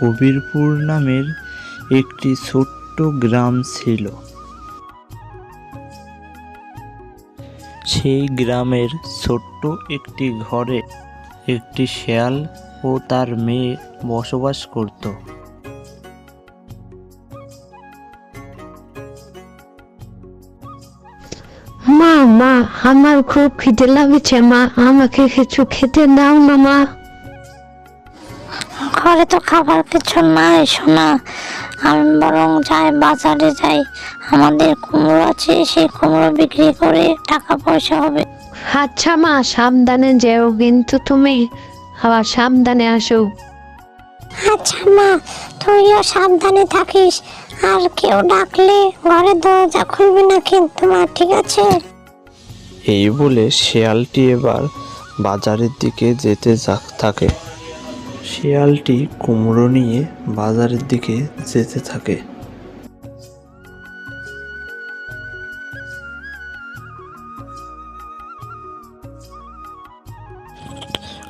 কবিরপুর নামের একটি ছোট্ট গ্রাম ছিল। সেই গ্রামের ছোট্ট একটি ঘরে একটি শেয়াল ও তার মেয়ে বসবাস করত। মা মা, আমার খুব খিদে লাগছে, মা, আমাকে কিছু খেতে দাও না, মা। ঘরে তো খাবার কিছু নাই শোনা আমি বরং যাই বাজারে যাই। আমাদের কুমড়ো আছে সেই কুমড়ো বিক্রি করে টাকা পয়সা হবে। আচ্ছা মা সাবধানে যেও কিন্তু তুমি। আবার সাবধানে আসো। আচ্ছা মা তুইও সাবধানে থাকিস। আর কেউ ডাকলে ঘরে দরজা খুলবি না কিন্তু মা ঠিক আছে? এই বলে শেয়ালটি এবার বাজারের দিকে যেতে যা- থাকে। শেয়ালটি কুমড়ো নিয়ে বাজারের দিকে যেতে থাকে।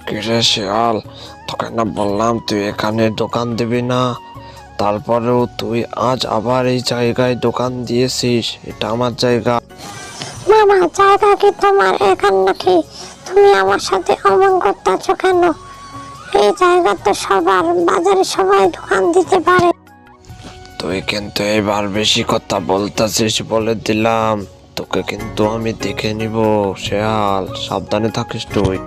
কিরে শিয়াল তোকে না বললাম তুই এখানে দোকান দিবি না? তারপরেও তুই আজ আবার এই জায়গায় দোকান দিয়েছিস এটা আমার জায়গা। মামা জায়গা কি তোমার? এখান নাকি? তুমি আমার সাথে অমন করতেছো কেন? এই জায়গা তো সবার বাজারে সবাই দোকান দিতে পারে। তুই কিন্তু এবার বেশি কথা বলতেছিস বলে দিলাম। তোকে কিন্তু আমি দেখে নিব শেয়াল। সাবধানে থাকিস তুই।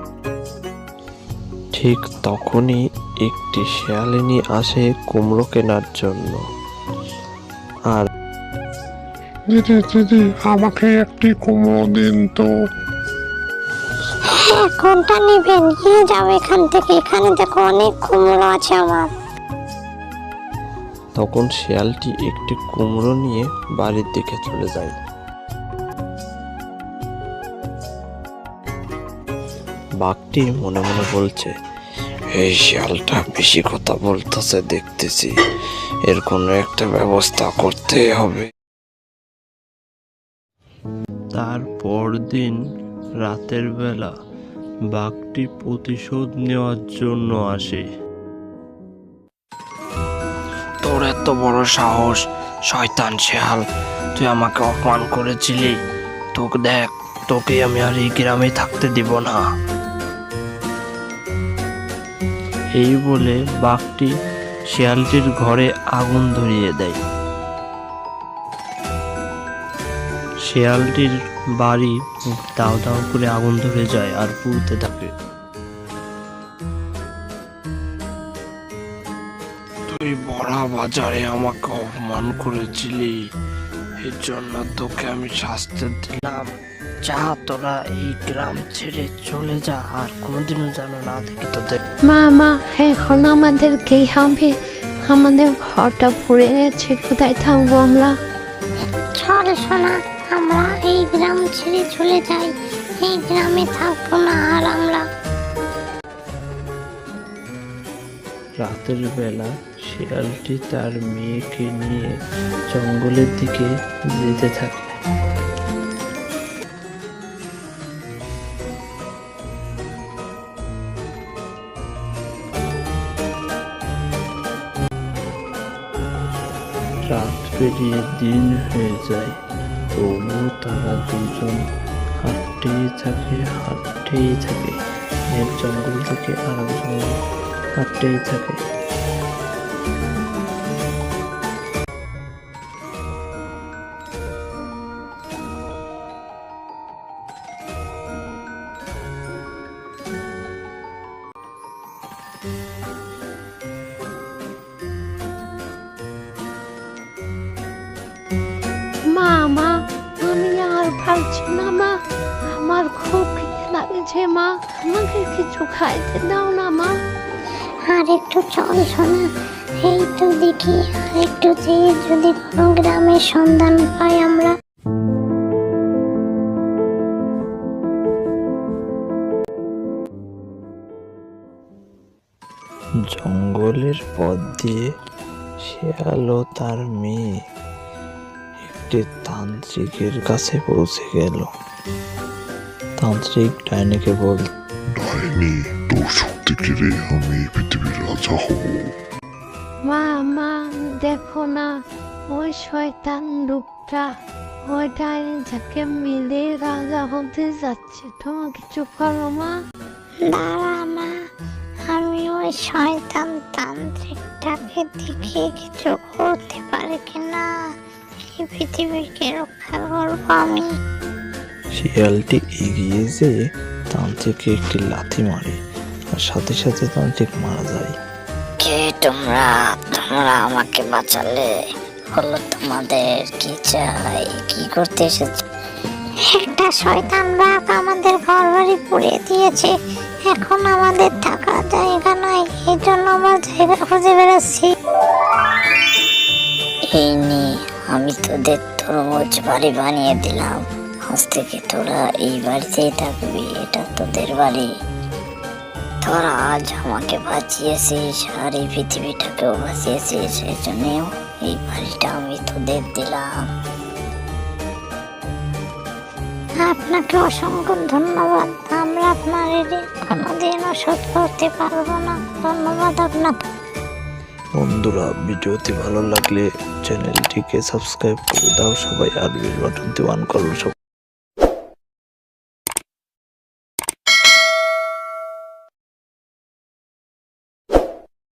ঠিক তখনই একটি শেয়ালিনী আসে কুমড়ো কেনার জন্য। আর দিদি দিদি আমাকে একটি কুমড়ো দিন তো? কোনটা নেবেন নিয়ে যাও এখান থেকে। এখানে দেখো অনেক কুমড়ো আছে আমার। তখন শিয়ালটি একটি কুমড়ো নিয়ে বাড়ির দিকে চলে যায়। বাঘটি মনে মনে বলছে, এই শিয়ালটা বেশি কথা বলতেছে দেখতেছি। এর কোনো একটা ব্যবস্থা করতে হবে। তারপর দিন রাতের বেলা বাঘটি প্রতিশোধ নেওয়ার জন্য আসে। তোর এত বড় সাহস, শয়তান শেয়াল তুই আমাকে অপমান করেছিলি। তোকে দেখ, তোকে আমি আর এই গ্রামে থাকতে দিব না। এই বলে বাঘটি শিয়ালটির ঘরে আগুন ধরিয়ে দেয়। শিয়ালটির বাড়ি দাও দাও করে আগুন ধরে যায় আর পুড়তে থাকে। তুই বড় বাজারে আমাকে অপমান করেছিলি এর জন্য তোকে আমি শাস্তি দিলাম। যা তোরা এই গ্রাম ছেড়ে চলে যা আর কোনোদিনও যেন না দেখি তোদের। মা মা এখন আমাদের কি হবে? আমাদের ঘরটা পড়ে গেছে কোথায় থাকব আমরা? চল শোনা আমরা এই গ্রাম ছেড়ে চলে যাই। এই গ্রামে থাকব না আর আমরা। রাতের বেলা শিয়ালটি তার মেয়েকে নিয়ে জঙ্গলের দিকে যেতে থাকে। রাত পেরিয়ে দিন হয়ে যায়। তবুও তারা দুজন হাঁটতেই থাকে হাঁটতেই থাকে। এক জঙ্গল থেকে আরেক জঙ্গল হাঁটতেই থাকে। মা পারছি না মা। আমার খুব খিদে লাগছে মা। আমাকে কিছু খাইতে দাও না মা। আর একটু চল শোনা এই তো দেখি আর একটু যেয়ে যদি কোনো গ্রামের সন্ধান পাই আমরা। জঙ্গলের পথ দিয়ে শেয়াল ও তার মেয়ে। একটি তান্ত্রিকের কাছে পৌঁছে গেল। তান্ত্রিক ডাইনিকে বল ডাইনি তোর শক্তি কিরে আমি পৃথিবীর রাজা হব। মা মা দেখো না ওই শয়তান লোকটা ওই ডাইনি যাকে মিলে রাজা হতে যাচ্ছে। তোমার কিছু করো মা। দাঁড়া মা আমি ওই শয়তান তান্ত্রিকটাকে দেখে কিছু করতে পারি কিনা? এই পৃথিবীকে রক্ষা করব আমি? শিয়ালটি এগিয়ে যেয়ে তান্ত্রিককে একটি লাথি মারে আর সাথে সাথে তান্ত্রিক মারা যায়। কে তোমরা? তোমরা আমাকে বাঁচালে? হলো তোমাদের কি চাই? কি করতে এসেছ? একটা শয়তান বাঘ আমাদের ঘর বাড়ি পুড়িয়ে দিয়েছে। এখন আমাদের থাকার জায়গা নাই। এই জন্য আমরা জায়গা খুঁজে বেড়াচ্ছি। এই নে আমি তোদের তরমুজ বাড়ি বানিয়ে দিলাম। আজ থেকে তোরা এই বাড়িতেই থাকবি, এটা তোদের বাড়ি। তোরা আজ আমাকে বাঁচিয়েছিস আর এই পৃথিবীটাকেও বাঁচিয়েছিস এই জন্য এই বাড়িটা আমি তোদের দিলাম। আপনাকে অসংখ্য ধন্যবাদ। আমরা আপনার ঋণ কোনোদিনও শোধ করতে পারব না। ধন্যবাদ আপনাকে। বন্ধুরা ভিডিওটি ভালো লাগলে চ্যানেলটিকে সাবস্ক্রাইব করে দাও সবাই আর বেল বাটনটি অন করো